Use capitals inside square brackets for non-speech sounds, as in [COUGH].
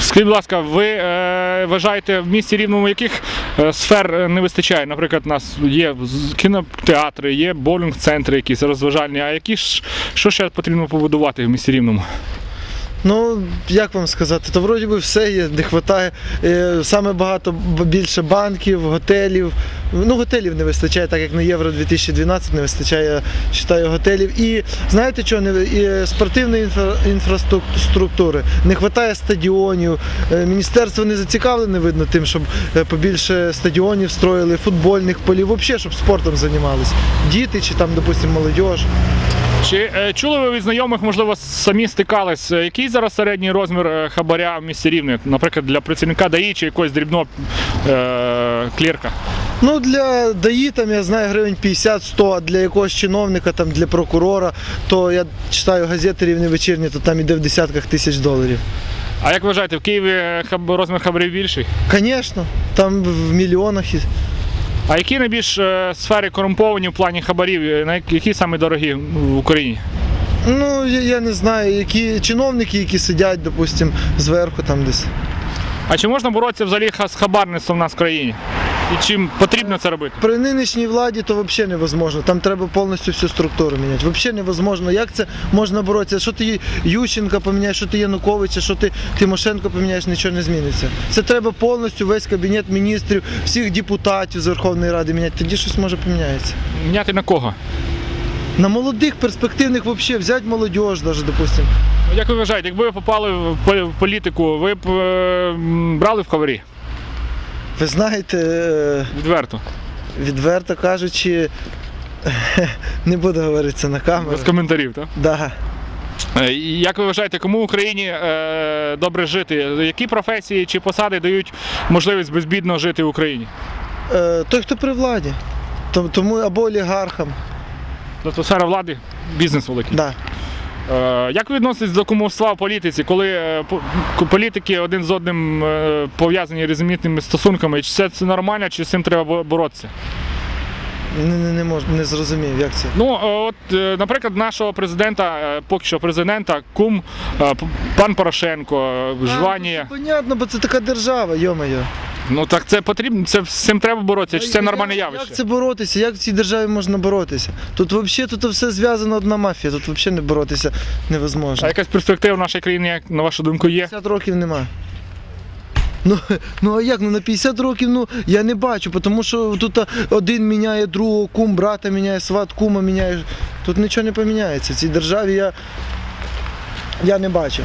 Скажіть, будь ласка, ви е, вважаєте в місті рівному яких е, сфер е, не вистачає? Наприклад, у нас є кінотеатри, є боулінг-центри якісь розважальні. А які ж що ще потрібно побудувати в місті рівному? Ну, як вам сказати, то вроді би все є, не вистачає. Е, Саме багато більше банків, готелів. Ну, готелів не вистачає, так як на Євро 2012 не вистачає, вважаю, готелів. І знаєте що, не, і спортивної інфра, інфраструктури, не вистачає стадіонів. Е, Міністерство не зацікавлене, видно, тим, щоб е, побільше стадіонів строїли, футбольних полів, взагалі, щоб спортом займалися. Діти чи там, допустимо, молодь. Чи е, чули ви від знайомих, можливо, самі стикались? е, Який зараз середній розмір е, хабаря в місті Рівне? Наприклад, для працівника ДАІ чи якогось дрібного е, клірка? Ну, для ДАІ там я знаю гривень 50-100, а для якогось чиновника, там, для прокурора, то я читаю газети рівні вечірні, то там іде в десятках тисяч доларів. А як вважаєте, в Києві хаб- розмір хабарів більший? Звісно, там в мільйонах. і- А які найбільш е, сфери корумповані в плані хабарів? Е, на які- Які саме дорогі в Україні? Ну, я, я не знаю, які чиновники, які сидять, допустим, зверху там десь. А чи можна боротися взагалі ха- з хабарництвом в нас в країні? І чим потрібно це робити? При нинішній владі то взагалі невозможно. Там треба повністю всю структуру міняти. Взагалі невозможно. Як це можна боротися? Що ти Ющенка поміняєш, що ти Януковича, що ти Тимошенко поміняєш, нічого не зміниться. Це треба повністю весь кабінет міністрів, всіх депутатів з Верховної Ради міняти. Тоді щось може поміняється. Міняти на кого? На молодих, перспективних взагалі, взяти молодь, навіть, допустимо. Ну, Як ви вважаєте, якби ви попали в політику, ви б е, брали в хабарі? Ви знаєте, е, Відверто. відверто кажучи, [LAUGHS] не буду говорити це на камеру. Без коментарів, так? Да. Е, і Як ви вважаєте, кому в Україні е, добре жити? Які професії чи посади дають можливість безбідно жити в Україні? Е, той, хто при владі. Тому- Тому або олігархам. Тобто сфера влади, бізнес великий. Да. Е, Як ви відноситесь до кумовства в політиці, коли е, політики один з одним е, пов'язані різноманітними стосунками? Чи це, це нормально, чи з цим треба боротися? Не, не, не, мож, не зрозумів, як це. Ну, от, наприклад, нашого президента, поки що президента, кум пан Порошенко, Жванія. Ну, Понятно, бо це така держава, йо-моє. Ну так це потрібно, це з цим треба боротися, чи це нормальне явище? Як це боротися? Як в цій державі можна боротися? Тут взагалі тут все зв'язано одна мафія, тут взагалі не боротися невозможно. А якась перспектива в нашій країні, як на вашу думку, є? 50 років нема. Ну, [LAUGHS] ну а як? Ну на 50 років ну я не бачу, тому що тут один міняє другого, кум, брата міняє, сват, кума міняє. Тут нічого не поміняється. В цій державі я, я не бачу.